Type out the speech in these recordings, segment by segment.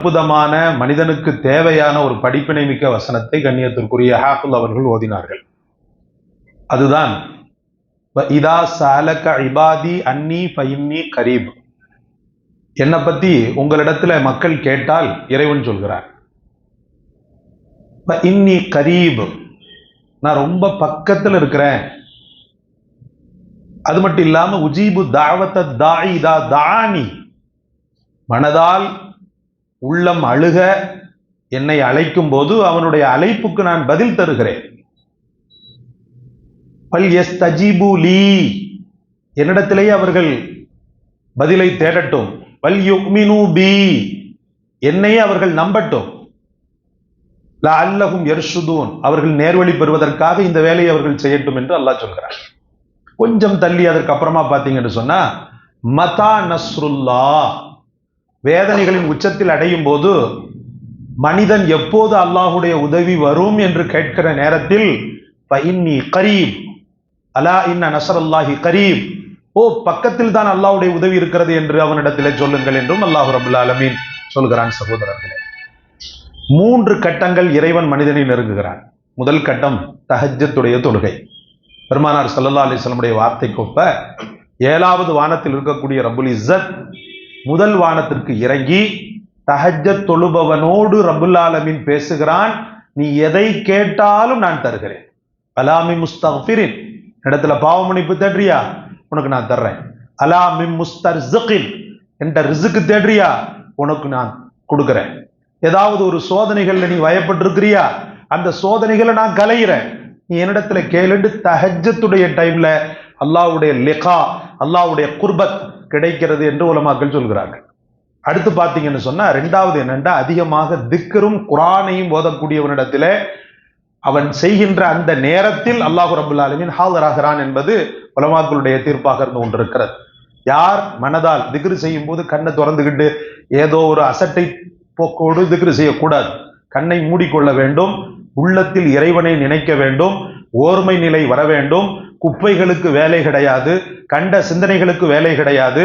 அற்புதமான மனிதனுக்கு தேவையான ஒரு படிப்பினை மிக்க வசனத்தை கண்ணியத்திற்குரிய ஹாஃபுல் அவர்கள் ஓதினார்கள். அதுதான் இதா சாலக இபாதி அன்னி ஃபைன்னி கரீப். என்னை பத்தி உங்களிடத்துல மக்கள் கேட்டால் இறைவன் சொல்கிறார். இன்னி கரீப். நான் ரொம்ப பக்கத்தில் இருக்கிறேன். அது மட்டும் இல்லாமல் உஜீபு தாவத்த தாஇ இதா தானி மனதால் உள்ளம் அழுக என்னை அழைக்கும் போது அவனுடைய அழைப்புக்கு நான் பதில் தருகிறேன். பல் எஸ் தஜீபு லீ. என்னிடத்திலேயே அவர்கள் பதிலை தேடட்டும். பல் யுக்மினு பி. என்னையே அவர்கள் நம்பட்டும். லா அல்லகும் எர்ஷுதூன். அவர்கள் நேர்வழி பெறுவதற்காக இந்த வேலையை அவர்கள் செய்யட்டும் என்று அல்லாஹ் சொல்கிறார். கொஞ்சம் தள்ளி அதற்கு அப்புறமா பார்த்தீங்கன்னு சொன்னா மதா நஸ்ருல்லா வேதனைகளின் உச்சத்தில் அடையும் போது மனிதன் எப்போது அல்லாஹுடைய உதவி வரும் என்று கேட்கிற நேரத்தில் ஃபஇன்னி கரீப் அலா இன்ன நசரல்லாஹி கரீப். ஓ பக்கத்தில் தான் அல்லாஹ்வுடைய உதவி இருக்கிறது என்று அவனிடத்திலே சொல்லுங்கள் என்றும் அல்லாஹ் ரபுல் அலமீன் சொல்கிறான் சகோதரர்களே. மூன்று கட்டங்கள் இறைவன் மனிதனை நெருங்குகிறான். முதல் கட்டம் தஹஜத்துடைய தொழுகை. பெருமானார் சல்லல்லா அலிஸ்லமுடைய வார்த்தைக்கொப்ப ஏழாவது வானத்தில் இருக்கக்கூடிய ரபுல் இஸ்ஸத் முதல் வானத்திற்கு இறங்கி தஹஜத் தொழுபவனோடு ரபுல்லாலமின் பேசுகிறான். நீ எதை கேட்டாலும் நான் தருகிறேன். அலாமி முஸ்தஃபிரின். இடத்துல பாவமணிப்பு தேடுறியா? உனக்கு நான் தர்றேன். அலாமி முஸ்தர் என்ற ரிசுக்கு தேடுறியா? உனக்கு நான் கொடுக்குறேன். ஏதாவது ஒரு சோதனைகள்ல நீ வயப்பட்டிருக்கிறியா அந்த சோதனைகளை நான் கலையிறேன் நீ என்னிடத்துல கேளுண்டு தஹஜத்துடைய டைம்ல அல்லாஹ்வுடைய லெகா அல்லாஹ்வுடைய குர்பத் கிடைக்கிறது என்று உலமாக்கள் சொல்கிறார்கள். அடுத்து பார்த்தீங்கன்னு சொன்னா ரெண்டாவது என்னென்னா அதிகமாக திக்கரும் குரானையும் ஓதக்கூடியவனிடத்திலே அவன் செய்கின்ற அந்த நேரத்தில் அல்லாஹு ரபுல் ஆலமீன் ஹாதராகிறான் என்பது உலமாக்களுடைய தீர்ப்பாக இருந்து கொண்டிருக்கிறது. யார் மனதால் திக்ரு செய்யும் போது கண்ணை திறந்துக்கிட்டு ஏதோ ஒரு அசட்டை போக்கோடு திக்ரு செய்யக்கூடாது. கண்ணை மூடிக்கொள்ள வேண்டும் உள்ளத்தில் இறைவனை நினைக்க வேண்டும் ஓர்மை நிலை வர வேண்டும் குப்பைகளுக்கு வேலை கிடையாது கண்ட சிந்தனைகளுக்கு வேலை கிடையாது.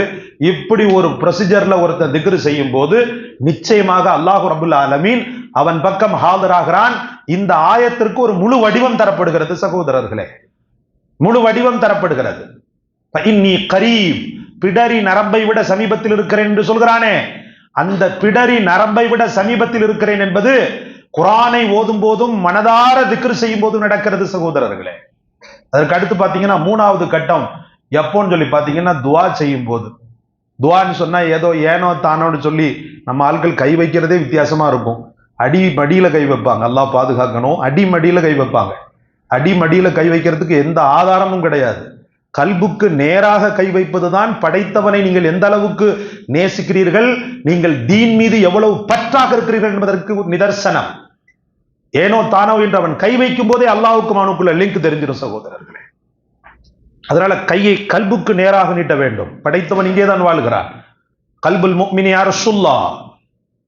இப்படி ஒரு ப்ரொசீஜர்ல ஒருத்தன் திக்ரு செய்யும் போது நிச்சயமாக அல்லாஹு ரபுல் ஆலமீன் அவன் பக்கம் ஹாதராகிறான். இந்த ஆயத்திற்கு ஒரு முழு வடிவம் தரப்படுகிறது சகோதரர்களே. முழு வடிவம் தரப்படுகிறது. இன்னி கரீப் பிடரி நரம்பை விட சமீபத்தில் இருக்கிறேன் என்று சொல்கிறானே. அந்த பிடரி நரம்பை விட சமீபத்தில் இருக்கிறேன் என்பது குரானை ஓதும் போதும் மனதார திக்ரு செய்யும் போதும் நடக்கிறது சகோதரர்களே. அதற்கு அடுத்து பாத்தீங்கன்னா மூணாவது கட்டம். எப்போன்னு சொல்லி பார்த்தீங்கன்னா துவா செய்யும் போது துவான்னு சொன்னா ஏதோ ஏனோ தானோன்னு சொல்லி நம்ம ஆட்கள் கை வைக்கிறதே வித்தியாசமா இருக்கும். அடி மடியில கை வைப்பாங்க. எல்லாம் பாதுகாக்கணும். அடிமடியில் கை வைப்பாங்க. அடிமடியில் கை வைக்கிறதுக்கு எந்த ஆதாரமும் கிடையாது. கல்புக்கு நேராக கை வைப்பது தான் படைத்தவனை நீங்கள் எந்த அளவுக்கு நேசிக்கிறீர்கள் நீங்கள் தீன் மீது எவ்வளவு பற்றாக இருக்கிறீர்கள் என்பதற்கு நிதர்சனம். ஏனோ தானோ என்று அவன் கை வைக்கும் போதே அல்லாவுக்கும் அவனுக்குள்ள லிங்க் தெரிஞ்சிடும் சகோதரர்கள். அதனால கையை கல்புக்கு நேராக நீட்ட வேண்டும். படைத்தவன் இங்கே தான் வாழ்கிறான். கல்புல் முக்மினி அரசுல்லா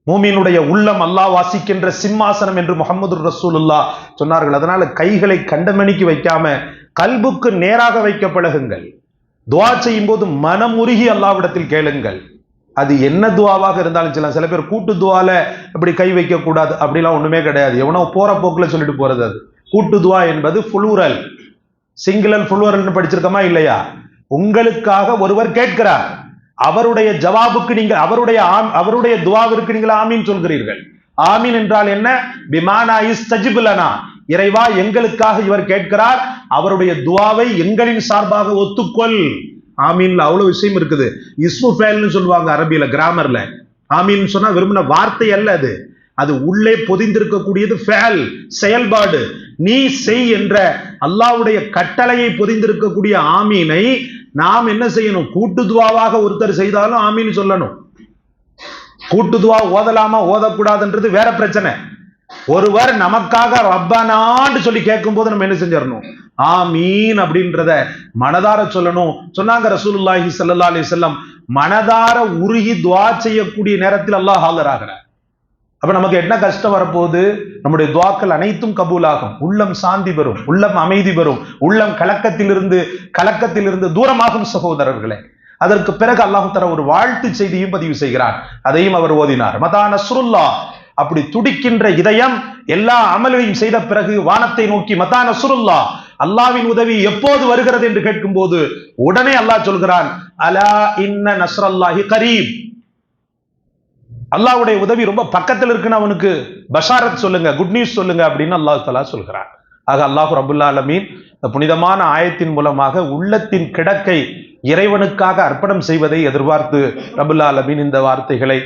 மூமியினுடைய உள்ளம் அல்லாஹ் வாசிக்கின்ற சிம்மாசனம் என்று முகமது ரசூலுல்லா சொன்னார்கள். அதனால கைகளை கண்டமணிக்கு வைக்காம கல்புக்கு நேராக வைக்க பழகுங்கள். துவா செய்யும் போது மனம் உருகி அல்லாவிடத்தில் கேளுங்கள். அது என்ன துவாவாக இருந்தாலும் சில சில பேர் கூட்டு துவால இப்படி கை வைக்க கூடாது அப்படிலாம் ஒண்ணுமே கிடையாது. எவனோ போற போக்குல சொல்லிட்டு போறது அது. கூட்டு துவா என்பது ஃபுளூரல் சிங்கிளல் ஃபுல்வர்னு படிச்சிருக்கோமா இல்லையா? உங்களுக்காக ஒருவர் கேட்கிறார். அவருடைய ஜவாபுக்கு நீங்க அவருடைய ஆம் அவருடைய துவாவிற்கு நீங்கள் ஆமீன் சொல்கிறீர்கள். ஆமீன் என்றால் என்ன? பிமானா இஸ் சஜிபுலனா இறைவா எங்களுக்காக இவர் கேட்கிறார். அவருடைய துவாவை எங்களின் சார்பாக ஒத்துக்கொள். ஆமீன்ல அவ்வளவு விஷயம் இருக்குது. இஸ்மு ஃபேல்னு சொல்லுவாங்க அரபியில கிராமர்ல. ஆமீன் சொன்னா விரும்பின வார்த்தை அல்ல அது. அது உள்ளே பொதிந்திருக்கக்கூடியது ஃபேல் செயல்பாடு. நீ செய் என்ற அல்லாவுடைய கட்டளையை பொதிந்திருக்கக்கூடிய ஆமீனை நாம் என்ன செய்யணும்? கூட்டுதுவாவாக ஒருத்தர் செய்தாலும் ஆமீன் சொல்லணும். கூட்டுதுவா ஓதலாமா? ஓதக்கூடாதுன்றது வேற பிரச்சனை. ஒருவர் நமக்காக ரப்பனான்னு சொல்லி கேட்கும் போது நம்ம என்ன செஞ்சிடணும்? ஆமீன் அப்படின்றத மனதார சொல்லணும். சொன்னாங்க ரசூலுல்லாஹி சல்லா அலி செல்லம் மனதார உருகி துவா செய்யக்கூடிய நேரத்தில் அல்லாஹ் ஹாலராகிறார் அப்ப நமக்கு என்ன கஷ்டம் வரப்போகுது? நம்முடைய துவாக்கள் அனைத்தும் கபூலாகும். உள்ளம் சாந்தி பெறும். உள்ளம் அமைதி பெறும். உள்ளம் கலக்கத்திலிருந்து கலக்கத்திலிருந்து தூரமாகும் சகோதரர்களே. அதற்கு பிறகு அல்லாஹு தர ஒரு வாழ்த்து செய்தியும் பதிவு செய்கிறார். அதையும் அவர் ஓதினார். மதான சுருல்லா அப்படி துடிக்கின்ற இதயம் எல்லா அமலையும் செய்த பிறகு வானத்தை நோக்கி மதான சுருல்லா அல்லாவின் உதவி எப்போது வருகிறது என்று கேட்கும் போது உடனே அல்லாஹ் சொல்கிறான் அலா இன்ன நஸ்ரல்லாஹி கரீப். அல்லாவுடைய உதவி ரொம்ப பக்கத்தில் இருக்குன்னு அவனுக்கு பஷாரத் சொல்லுங்க குட் நியூஸ் சொல்லுங்க அப்படின்னு அல்லாஹ் தலா சொல்கிறான். ஆக அல்லாஹ் ரபுல்லா அலமீன் இந்த புனிதமான ஆயத்தின் மூலமாக உள்ளத்தின் கிடக்கை இறைவனுக்காக அர்ப்பணம் செய்வதை எதிர்பார்த்து ரபுல்லா அலமீன் இந்த வார்த்தைகளை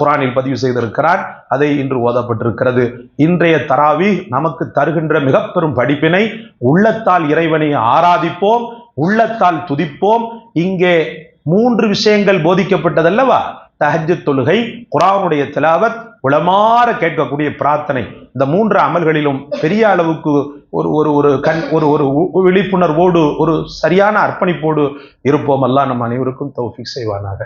குரானில் பதிவு செய்திருக்கிறார் அதை இன்று ஓதப்பட்டிருக்கிறது. இன்றைய தராவி நமக்கு தருகின்ற மிக பெரும் படிப்பினை உள்ளத்தால் இறைவனை ஆராதிப்போம் உள்ளத்தால் துதிப்போம். இங்கே மூன்று விஷயங்கள் போதிக்கப்பட்டதல்லவா? தஹஜ் தொழுகை குரானுடைய திலாவத் உளமாற கேட்கக்கூடிய பிரார்த்தனை. இந்த மூன்று அமல்களிலும் பெரிய அளவுக்கு ஒரு ஒரு ஒரு கண் ஒரு ஒரு விழிப்புணர்வோடு ஒரு சரியான அர்ப்பணிப்போடு இருப்போம். எல்லாம் நம் அனைவருக்கும் தௌஃபிக் செய்வானாக.